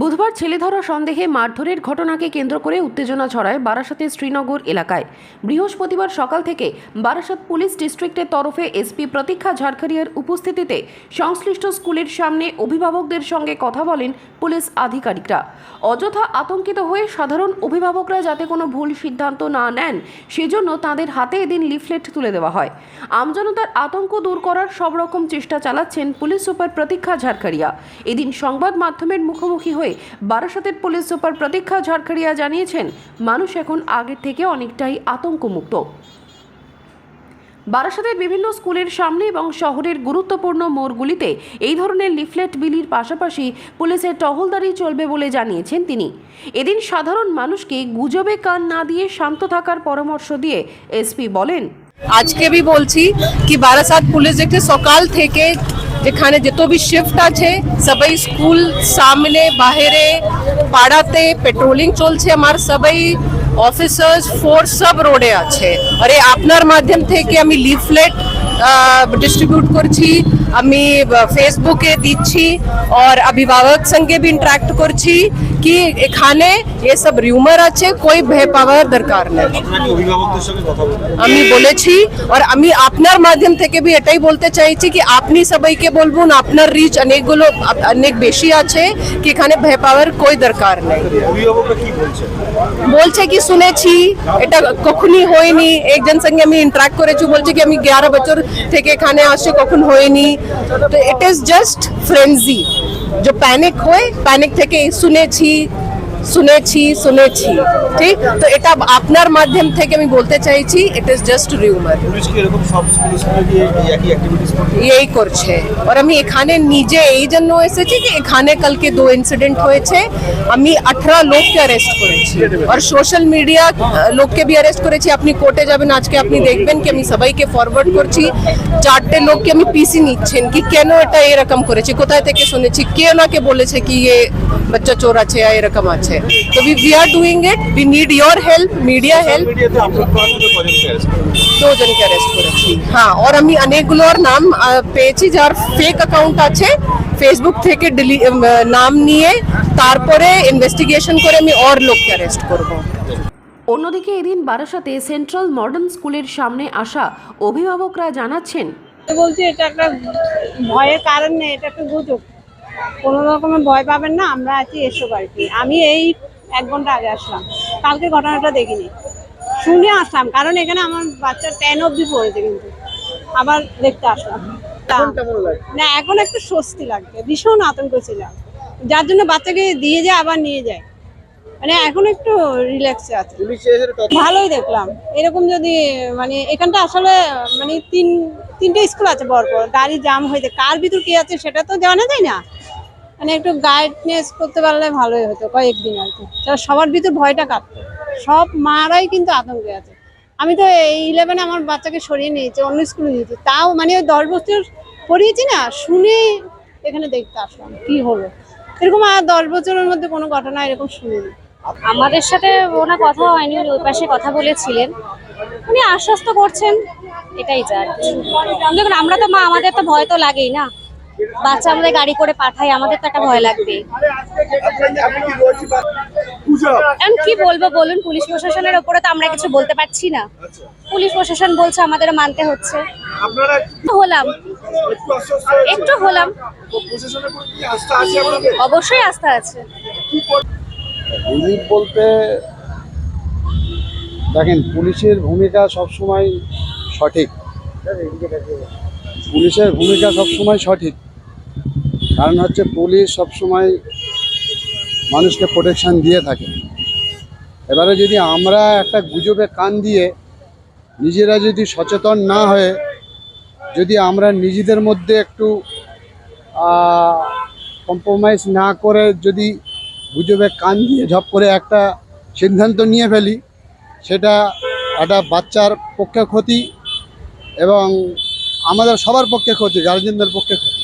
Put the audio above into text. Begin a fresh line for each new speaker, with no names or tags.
বুধবার ছেলে ধরা সন্দেহে মারধরের ঘটনাকে কেন্দ্র করে উত্তেজনা ছড়ায় বারাসাতের শ্রীনগর এলাকায়। বৃহস্পতিবার সকাল থেকে বারাসাত পুলিশ ডিস্ট্রিক্টের তরফে এসপি প্রতীক্ষা ঝাড়খারিয়ার উপস্থিতিতে সংশ্লিষ্ট স্কুলের সামনে অভিভাবকদের সঙ্গে কথা বলেন পুলিশ আধিকারিকরা। অযথা আতঙ্কিত হয়ে সাধারণ অভিভাবকরা যাতে কোনো ভুল সিদ্ধান্ত না নেন, সেজন্য তাদের হাতে এদিন লিফলেট তুলে দেওয়া হয়। আমজনতার আতঙ্ক দূর করার সব রকম চেষ্টা চালাচ্ছেন পুলিশ সুপার প্রতীক্ষা ঝাড়খারিয়া। এদিন সংবাদ মাধ্যমের মুখোমুখি হয়ে বারাসাতের পুলিশ সুপার প্রতীক্ষা ঝাড়খরিয়া জানিয়েছেন, মানুষ এখন আগের থেকে অনেকটাই আতঙ্কমুক্ত। বারাসাতের বিভিন্ন স্কুলের সামনে এবং শহরের গুরুত্বপূর্ণ মোড়গুলিতে এই ধরনের লিফলেট বিলির পাশাপাশি পুলিশের টহলদারি চলবে বলে জানিয়েছেন তিনি। এদিন সাধারণ মানুষকে গুজবে কান না দিয়ে শান্ত থাকার পরামর্শ দিয়ে এসপি বলেন,
আজকে বলছি কি বারাসাত পুলিশ দেখতে সকাল থেকে যেখানে যত বি শিফট আছে সবাই স্কুল সামনে বাহিরে পাড়াতে পেট্রোলিং চলছে আমার সবাই অফিসার্স ফোর্স সব রোডে আছে আরে আপনার মাধ্যম থেকে আমি লিফলেট ডিস্ট্রিবিউট করছি আমি ফেসবুকে দিচ্ছি আর অভিভাবক সঙ্গে বি ইন্টারাক্ট করছি কি এখানে এসব রিউমার আছে কই ভয় পাওয়ার দরকার নেই
আপনারা কি অভিভাবকদের সঙ্গে কথা বলবেন
আমি বলেছি আর আমি আপনার মাধ্যম থেকে বি এটাই বলতে চাইছি কি আপনি সবাইকে বলবুন আপনার রিচ অনেকগুলো আপ- অনেক বেশি আছে কি এখানে ভয় পাওয়ার কই দরকার নেই
অভিভাবকরা কি বলছে
বলছে কি শুনেছি এটা কখনই হয়নি একজন সঙ্গে আমি ইন্টারাক্ট করেছি বলছে কি আমি গ্যারো বছর থেকে এখানে আসছে কখন হয়নি তো ইট ইজ জাস্ট ফ্রেন্জি যে প্যানিক হয় প্যানিক থেকে শুনেছি শুনেছি শুনেছি। ঠিক? তো এটা আপনার মাধ্যম থেকে আমি বলতে চাইছি ইট ইজ জাস্ট রিউমার
এই করছে?
আর আমি এখানে নিজে এই জন্য এসেছি কি এখানে কালকে দো ইনসিডেন্ট হয়েছে। আমি আঠারো লোককে অ্যারেস্ট করেছি। আর সোশ্যাল মিডিয়া লোককে বি অ্যারেস্ট করেছি। আপনি কোর্টে যাবেন আজকে আপনি দেখবেন কি আমি সবাইকে ফরওয়ার্ড করছি। চারটে লোককে আমি পিসি নিচ্ছেন কি কেন এটা এরকম করেছি? কোথায় থেকে শুনেছি? কে ওনাকে বলেছে কি এ বাচ্চা চোর আছে এরকম আছে? তো we are doing it we need your help media help? দুজনকে অ্যারেস্ট করেছি। হ্যাঁ আর আমি অনেকগুলোর নাম পেয়েছি যার ফেক অ্যাকাউন্ট আছে। ফেসবুক থেকে নাম নিয়ে তারপরে ইনভেস্টিগেশন করে আমি ওর লোককে অ্যারেস্ট করব।
অন্যদিকে এদিন বারাসাতে সেন্ট্রাল মডার্ন স্কুলের সামনে আসা অভিভাবকরা জানাচ্ছেন
বলছি এটা একটা ভয়ের কারণ নেই এটা একটা গুজব। কোনো রকমের ভয় পাবেন না আমরা আছি এসো বাড়িতে। আমি এই এক ঘণ্টা আগে আসলাম। কালকে ঘটনাটা দেখিনি। শুনে আসলাম কারণ এখানে আমার বাচ্চা টেন অবধি পড়েছে কিন্তু। আবার দেখতে আসলাম। না এখন একটু স্বস্তি লাগছে। ভীষণ আতঙ্ক ছিলাম। যার জন্য বাচ্চাকে দিয়ে যায় আবার নিয়ে যায়। মানে এখন একটু রিল্যাক্সে আছে। ভালোই দেখলাম। এরকম যদি মানে এখানটা আসলে মানে তিন তিনটে স্কুল আছে পরপর গাড়ি জাম হয়েছে। কার ভিতর কি আছে সেটা তো জানা যায় না। মানে একটু গাইডনেস করতে পারলে ভালোই হতো কয়েকদিন আর কি। সবার ভিতর ভয়টা কাটতো সব মারাই কিন্তু আতঙ্কে আছে। আমি তো এই ইলেভেনে আমার বাচ্চাকে সরিয়ে নিয়েছি, অন্য স্কুলে দিয়েছি তাও মানে ওই দশ বছর পড়িয়েছি না শুনে এখানে দেখতে আসলাম, কি হলো? এরকম আর দশ বছরের মধ্যে কোনো ঘটনা এরকম শুনিনি।
আমাদের সাথে ওনার কথা হয়নি, উনি ওই পাশে কথা বলেছিলেন। উনি আশ্বস্ত করছেন, এটাই যা। দেখুন, আমরা তো মা, আমাদের তো ভয় তো লাগেই না। বাচ্চা আমাদের গাড়ি করে পাঠাই আমাদের তো একটা ভয় লাগবে। এখন কি বলব বলুন, পুলিশ প্রশাসনের ওপরে তো আমরা কিছু বলতে পারছি না। পুলিশ প্রশাসন বলছে আমাদের মানতে হচ্ছে। হলাম। একটু হলাম। অবশ্যই আস্থা আছে।
বলতে, দেখেন, পুলিশের ভূমিকা সবসময় সঠিক। পুলিশের ভূমিকা সবসময় সঠিক। কারণ হচ্ছে পুলিশ সবসময় মানুষকে প্রোটেকশান দিয়ে থাকে। এবারে যদি আমরা একটা গুজবে কান দিয়ে নিজেরা যদি সচেতন না হয়ে যদি আমরা নিজেদের মধ্যে একটু কম্প্রোমাইজ না করে যদি গুজবে কান দিয়ে ঝপ করে একটা সিদ্ধান্ত নিয়ে ফেলি, সেটা একটা বাচ্চার পক্ষে ক্ষতি এবং আমাদের সবার পক্ষে ক্ষতি গার্জেনদের পক্ষে ক্ষতি।